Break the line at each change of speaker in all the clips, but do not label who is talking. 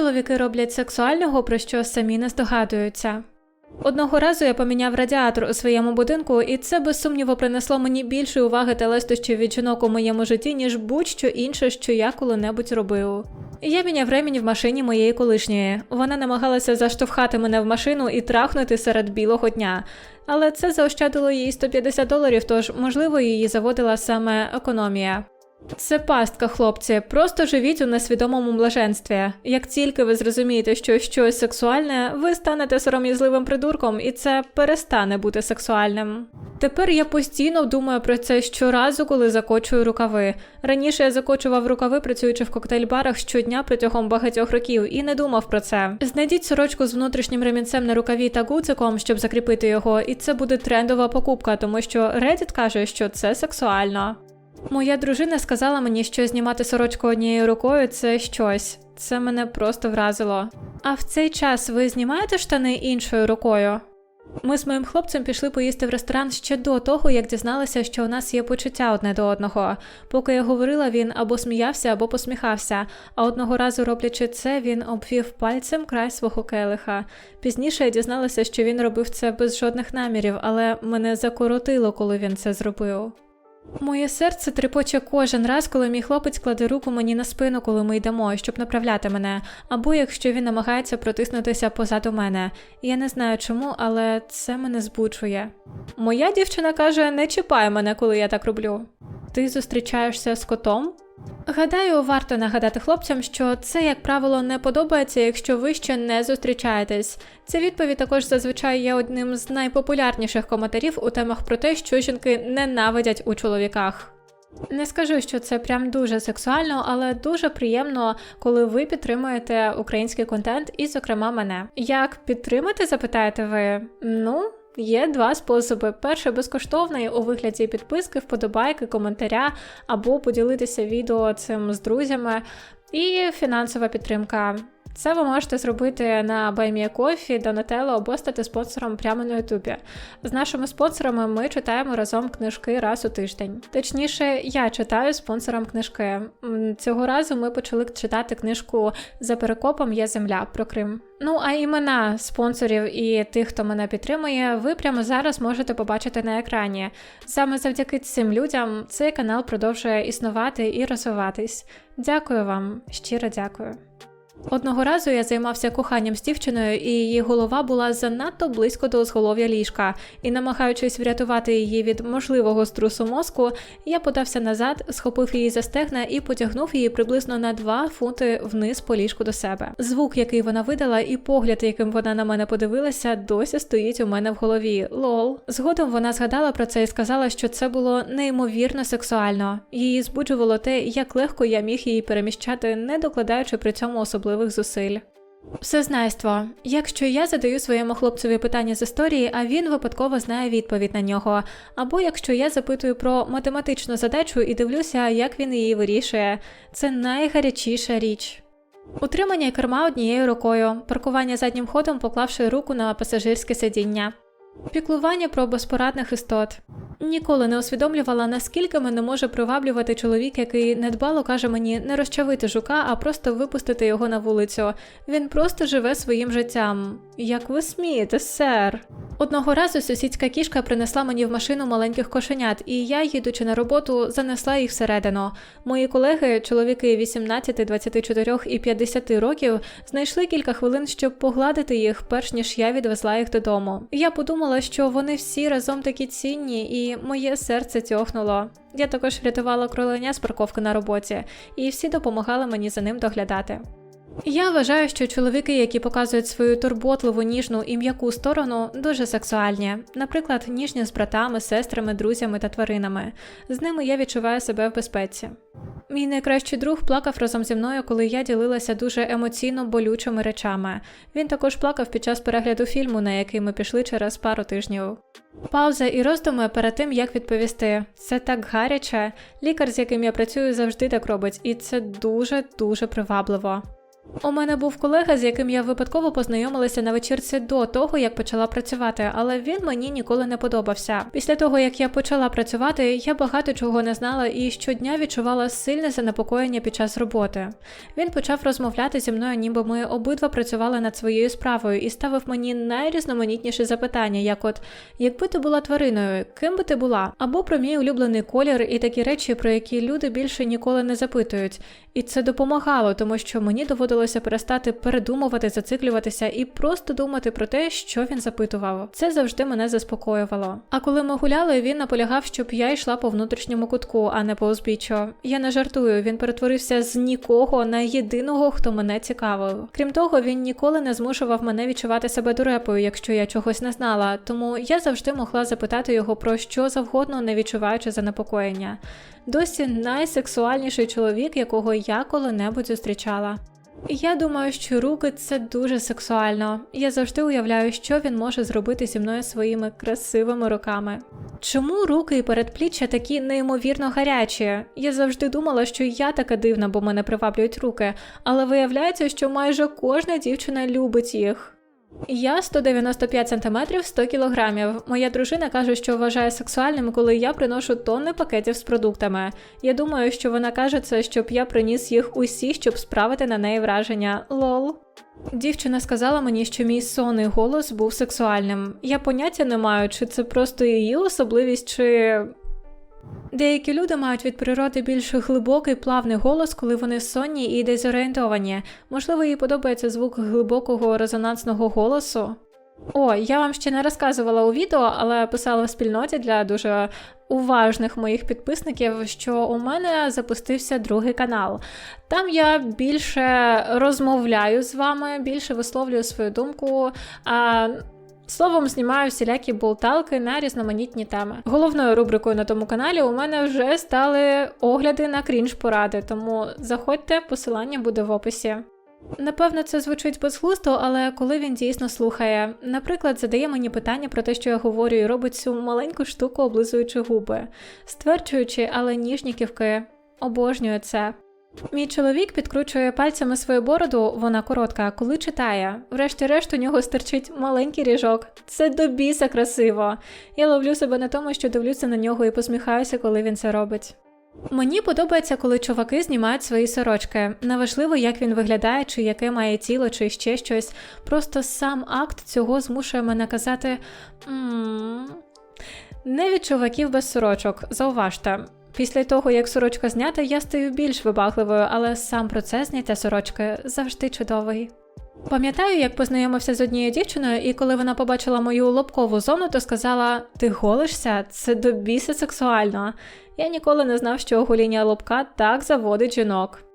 чоловіки роблять сексуального, про що самі не здогадуються. Одного разу я поміняв радіатор у своєму будинку, і це без сумніву принесло мені більше уваги та лестощів від жінок у моєму житті, ніж будь-що інше, що я коли-небудь робив. Я міняв ремінь в машині моєї колишньої. Вона намагалася заштовхати мене в машину і трахнути серед білого дня. Але це заощадило їй 150 доларів, тож, можливо, її заводила саме економія. Це пастка, хлопці. Просто живіть у несвідомому блаженстві. Як тільки ви зрозумієте, що щось сексуальне, ви станете сором'язливим придурком, і це перестане бути сексуальним. Тепер я постійно думаю про це щоразу, коли закочую рукави. Раніше я закочував рукави, працюючи в коктейль-барах щодня протягом багатьох років, і не думав про це. Знайдіть сорочку з внутрішнім ремінцем на рукаві та гуциком, щоб закріпити його, і це буде трендова покупка, тому що Reddit каже, що це сексуально. Моя дружина сказала мені, що знімати сорочку однією рукою це щось. Це мене просто вразило. А в цей час ви знімаєте штани іншою рукою? Ми з моїм хлопцем пішли поїсти в ресторан ще до того, як дізналися, що у нас є почуття одне до одного. Поки я говорила, він або сміявся, або посміхався. А одного разу, роблячи це, він обвів пальцем край свого келиха. Пізніше я дізналася, що він робив це без жодних намірів, але мене закоротило, коли він це зробив. Моє серце трепоче кожен раз, коли мій хлопець кладе руку мені на спину, коли ми йдемо, щоб направляти мене, або якщо він намагається протиснутися позаду мене. Я не знаю чому, але це мене збучує. Моя дівчина каже: не чіпай мене, коли я так роблю. Ти зустрічаєшся з котом? Гадаю, варто нагадати хлопцям, що це, як правило, не подобається, якщо ви ще не зустрічаєтесь. Ця відповідь також зазвичай є одним з найпопулярніших коментарів у темах про те, що жінки ненавидять у чоловіках. Не скажу, що це прям дуже сексуально, але дуже приємно, коли ви підтримуєте український контент, і, зокрема, мене. Як підтримати, запитаєте ви? Ну. Є два способи: перший безкоштовний у вигляді підписки, вподобайки, коментаря або поділитися відео цим з друзями, і фінансова підтримка. Це ви можете зробити на BuyMeACoffee, Donatello або стати спонсором прямо на Ютубі. З нашими спонсорами ми читаємо разом книжки раз у тиждень. Точніше, я читаю спонсорам книжки. Цього разу ми почали читати книжку за перекопом Є земля про Крим. Ну а імена спонсорів і тих, хто мене підтримує, ви прямо зараз можете побачити на екрані. Саме завдяки цим людям цей канал продовжує існувати і розвиватись. Дякую вам, щиро дякую. Одного разу я займався коханням з дівчиною, і її голова була занадто близько до узголов'я ліжка, і, намагаючись врятувати її від можливого струсу мозку, я подався назад, схопив її за стегна і потягнув її приблизно на 2 фунти вниз по ліжку до себе. Звук, який вона видала, і погляд, яким вона на мене подивилася, досі стоїть у мене в голові. Лол. Згодом вона згадала про це і сказала, що це було неймовірно сексуально. Її збуджувало те, як легко я міг її переміщати, не докладаючи при цьому особливих зусиль. Всезнайство. Якщо я задаю своєму хлопцеві питання з історії, а він випадково знає відповідь на нього, або якщо я запитую про математичну задачу і дивлюся, як він її вирішує, це найгарячіша річ. Утримання керма однією рукою, паркування заднім ходом, поклавши руку на пасажирське сидіння. Піклування про безпорадних істот. Ніколи не усвідомлювала, наскільки мене може приваблювати чоловік, який недбало каже мені не розчавити жука, а просто випустити його на вулицю. Він просто живе своїм життям. Як ви смієте, сер? Одного разу сусідська кішка принесла мені в машину маленьких кошенят, і я, їдучи на роботу, занесла їх всередину. Мої колеги, чоловіки 18, 24 і 50 років, знайшли кілька хвилин, щоб погладити їх, перш ніж я відвезла їх додому. Я подумала, що вони всі разом такі цінні, і моє серце тьохнуло. Я також врятувала кроленя з парковки на роботі, і всі допомагали мені за ним доглядати. Я вважаю, що чоловіки, які показують свою турботливу, ніжну і м'яку сторону, дуже сексуальні. Наприклад, ніжні з братами, сестрами, друзями та тваринами. З ними я відчуваю себе в безпеці. Мій найкращий друг плакав разом зі мною, коли я ділилася дуже емоційно болючими речами. Він також плакав під час перегляду фільму, на який ми пішли через пару тижнів. Пауза і роздуми перед тим, як відповісти. Це так гаряче. Лікар, з яким я працюю, завжди так робить, і це дуже дуже привабливо. У мене був колега, з яким я випадково познайомилася на вечірці до того, як почала працювати, але він мені ніколи не подобався. Після того, як я почала працювати, я багато чого не знала і щодня відчувала сильне занепокоєння під час роботи. Він почав розмовляти зі мною, ніби ми обидва працювали над своєю справою, і ставив мені найрізноманітніші запитання, як от якби ти була твариною, ким би ти була, або про мій улюблений колір і такі речі, про які люди більше ніколи не запитують. І це допомагало, тому що мені доводилося перестати передумувати, зациклюватися і просто думати про те, що він запитував. Це завжди мене заспокоювало. А коли ми гуляли, він наполягав, щоб я йшла по внутрішньому кутку, а не по узбіччю. Я не жартую, він перетворився з нікого на єдиного, хто мене цікавив. Крім того, він ніколи не змушував мене відчувати себе дурепою, якщо я чогось не знала. Тому я завжди могла запитати його про що завгодно, не відчуваючи занепокоєння. Досі найсексуальніший чоловік, якого я коли-небудь зустрічала. Я думаю, що руки це дуже сексуально. Я завжди уявляю, що він може зробити зі мною своїми красивими руками. Чому руки і передпліччя такі неймовірно гарячі? Я завжди думала, що я така дивна, бо мене приваблюють руки, але виявляється, що майже кожна дівчина любить їх. Я 195 см 100 кг. Моя дружина каже, що вважає сексуальним, коли я приношу тонни пакетів з продуктами. Я думаю, що вона каже це, щоб я приніс їх усі, щоб справити на неї враження. Лол. Дівчина сказала мені, що мій сонний голос був сексуальним. Я поняття не маю, чи це просто її особливість, чи. Деякі люди мають від природи більш глибокий плавний голос, коли вони сонні і дезорієнтовані. Можливо, їй подобається звук глибокого резонансного голосу. О, я вам ще не розказувала у відео, але писала в спільноті для дуже уважних моїх підписників, що у мене запустився другий канал. Там я більше розмовляю з вами, більше висловлюю свою думку. А Словом, знімаю всілякі болталки на різноманітні теми. Головною рубрикою на тому каналі у мене вже стали огляди на крінж поради, тому заходьте, посилання буде в описі. Напевно, це звучить безглусто, але коли він дійсно слухає, наприклад, задає мені питання про те, що я говорю, і робить цю маленьку штуку, облизуючи губи, стверджуючи, але ніжні ківки, обожнюю це. Мій чоловік підкручує пальцями свою бороду, вона коротка, коли читає. Врешті-решт у нього стирчить маленький ріжок. Це до біса красиво. Я ловлю себе на тому, що дивлюся на нього і посміхаюся, коли він це робить. Мені подобається, коли чуваки знімають свої сорочки. Неважливо, як він виглядає, чи яке має тіло, чи ще щось. Просто сам акт цього змушує мене казати. Не від чуваків без сорочок, зауважте. Після того, як сорочка знята, я стаю більш вибагливою, але сам процес зняття сорочки завжди чудовий. Пам'ятаю, як познайомився з однією дівчиною, і коли вона побачила мою лобкову зону, то сказала: Ти голишся? Це до біса сексуально. Я ніколи не знав, що огоління лобка так заводить жінок.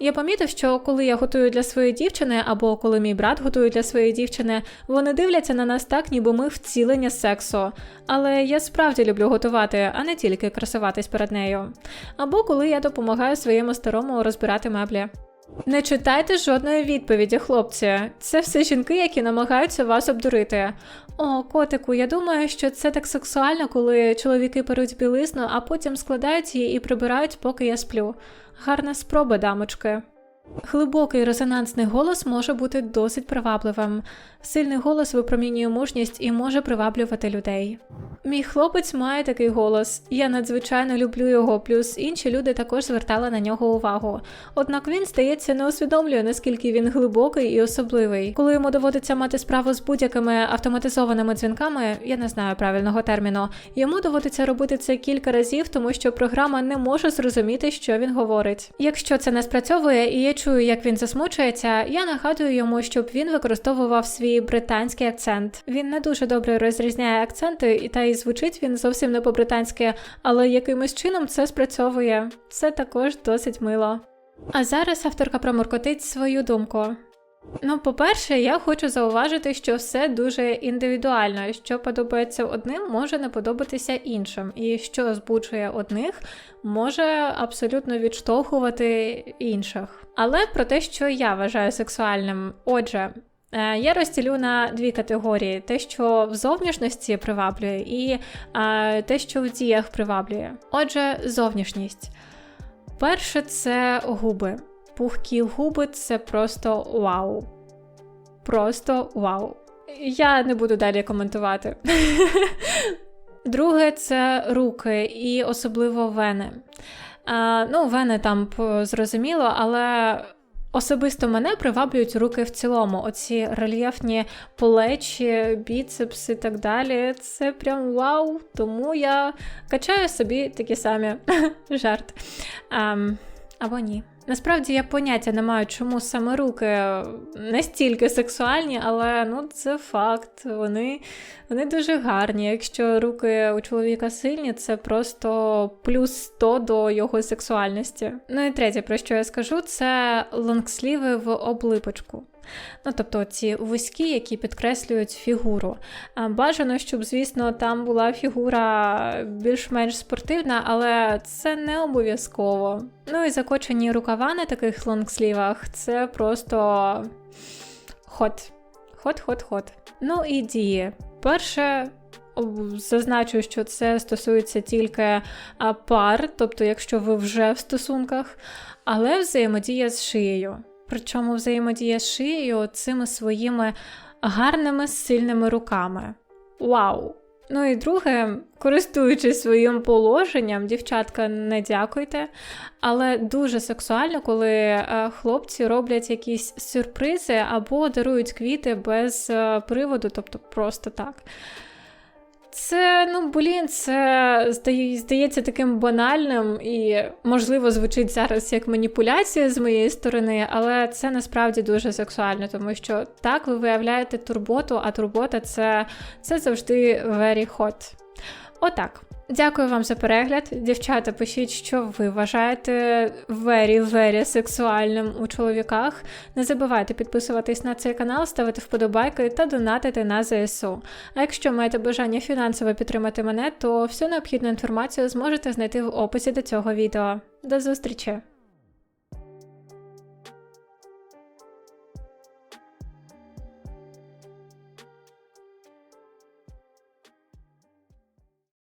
Я помітив, що коли я готую для своєї дівчини, або коли мій брат готує для своєї дівчини, вони дивляться на нас так, ніби ми вцілення сексу. Але я справді люблю готувати, а не тільки красуватись перед нею. Або коли я допомагаю своєму старому розбирати меблі. Не читайте жодної відповіді, хлопці. Це все жінки, які намагаються вас обдурити. О, котику, я думаю, що це так сексуально, коли чоловіки перуть білизну, а потім складають її і прибирають, поки я сплю. Гарна спроба, дамочки. Глибокий резонансний голос може бути досить привабливим. Сильний голос випромінює мужність і може приваблювати людей. Мій хлопець має такий голос, я надзвичайно люблю його, плюс інші люди також звертали на нього увагу. Однак він, здається, не усвідомлює, наскільки він глибокий і особливий. Коли йому доводиться мати справу з будь-якими автоматизованими дзвінками, я не знаю правильного терміну, йому доводиться робити це кілька разів, тому що програма не може зрозуміти, що він говорить. Якщо це не спрацьовує, і я чую, як він засмучується, я нагадую йому, щоб він використовував свій британський акцент. Він не дуже добре розрізняє акценти, і та й звучить він зовсім не по-британськи, але якимось чином це спрацьовує. Це також досить мило. А зараз авторка проморкотить свою думку. Ну, по-перше, я хочу зауважити, що все дуже індивідуально, що подобається одним, може не подобатися іншим, і що збуджує одних, може абсолютно відштовхувати інших. Але про те, що я вважаю сексуальним, отже. Е, я розділю на дві категорії: те, що в зовнішності приваблює, і а, те, що в діях приваблює. Отже, зовнішність. Перше це губи. Пухкі губи це просто вау. Просто вау. Я не буду далі коментувати. Друге, це руки і особливо вени. А, ну, вени там зрозуміло, але особисто мене приваблюють руки в цілому. Оці рельєфні плечі, біцепси і так далі. Це прям вау. Тому я качаю собі такі самі жарт. А, або ні. Насправді я поняття не маю, чому саме руки настільки сексуальні, але ну це факт. Вони, вони дуже гарні. Якщо руки у чоловіка сильні, це просто плюс 100 до його сексуальності. Ну і третє, про що я скажу, це лонгсліви в облипочку. Ну, тобто ці вузькі, які підкреслюють фігуру. Бажано, щоб, звісно, там була фігура більш-менш спортивна, але це не обов'язково. Ну і закочені рукава на таких лонгслівах це просто хот. Хот-хот-хот. Ну і дії. Перше. Зазначу, що це стосується тільки пар, тобто, якщо ви вже в стосунках, але взаємодія з шиєю. Причому взаємодія з шиєю цими своїми гарними сильними руками. Вау! Ну і друге, користуючись своїм положенням, дівчатка, не дякуйте. Але дуже сексуально, коли е, хлопці роблять якісь сюрпризи або дарують квіти без е, приводу, тобто просто так. Це, ну блін, це здається таким банальним і, можливо, звучить зараз як маніпуляція з моєї сторони, але це насправді дуже сексуально, тому що так ви виявляєте турботу, а турбота це, це завжди very hot. Отак. Дякую вам за перегляд. Дівчата, пишіть, що ви вважаєте very-very сексуальним у чоловіках. Не забувайте підписуватись на цей канал, ставити вподобайки та донатити на ЗСУ. А якщо маєте бажання фінансово підтримати мене, то всю необхідну інформацію зможете знайти в описі до цього відео. До зустрічі!